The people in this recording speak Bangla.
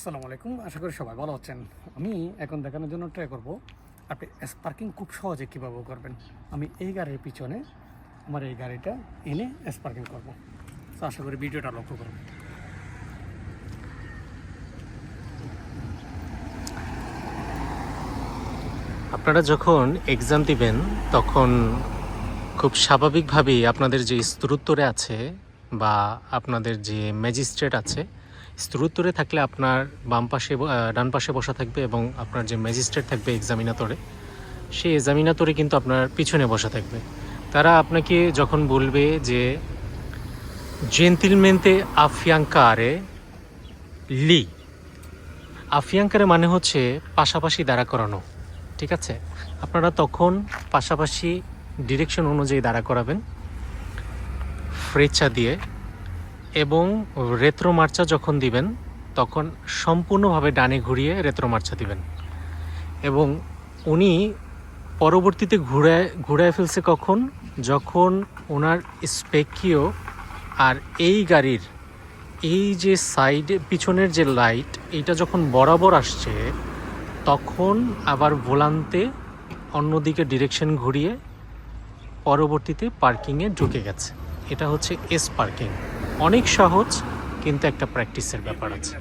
আসসালামু আলাইকুম, আশা করি সবাই ভালো আছেন। আমি এখন দেখানোর জন্য ট্রাই করব, আপনি স্পার্কিং খুব সহজে কীভাবে করবেন। আমি এই গাড়ির পিছনে আমার এই গাড়িটা এনে স্পার্কিং করব। তো আশা করি ভিডিওটা লক্ষ্য করবেন। আপনারা যখন এক্সাম দিবেন, তখন খুব স্বাভাবিকভাবেই আপনাদের যে স্তরোত্তরে আছে বা আপনাদের যে ম্যাজিস্ট্রেট আছে স্তরোত্তরে থাকলে আপনার বাম পাশে ডান পাশে বসা থাকবে এবং আপনার যে ম্যাজিস্ট্রেট থাকবে এক্সামিনাতরে সেই এক্সামিনাতরে কিন্তু আপনার পিছনে বসা থাকবে। তারা আপনাকে যখন বলবে যে জেন্টিলমেন্তে আফিয়াঙ্কারে লি। আফিয়াঙ্কারে মানে হচ্ছে পাশাপাশি দাঁড়া করানো, ঠিক আছে? আপনারা তখন পাশাপাশি ডিরেকশন অনুযায়ী দাঁড়া করাবেন। ফ্রেচা দিয়ে এবং রেত্রো মার্চা যখন দিবেন, তখন সম্পূর্ণভাবে ডানে ঘুরিয়ে রেত্রো মার্চা দিবেন। এবং উনি পরবর্তীতে ঘুরায় ঘুরায় ফেলছে কখন? যখন ওনার স্পেকিও আর এই গাড়ির, এই যে সাইডে, পিছনের যে লাইট, এইটা যখন বরাবর আসছে, তখন আবার ভোলান্তে অন্যদিকে ডিরেকশন ঘুরিয়ে পরবর্তীতে পার্কিংয়ে ঢুকে গেছে। এটা হচ্ছে এস পার্কিং অনেক সহজ কিন্তু একটা প্র্যাকটিসের ব্যাপার আছে।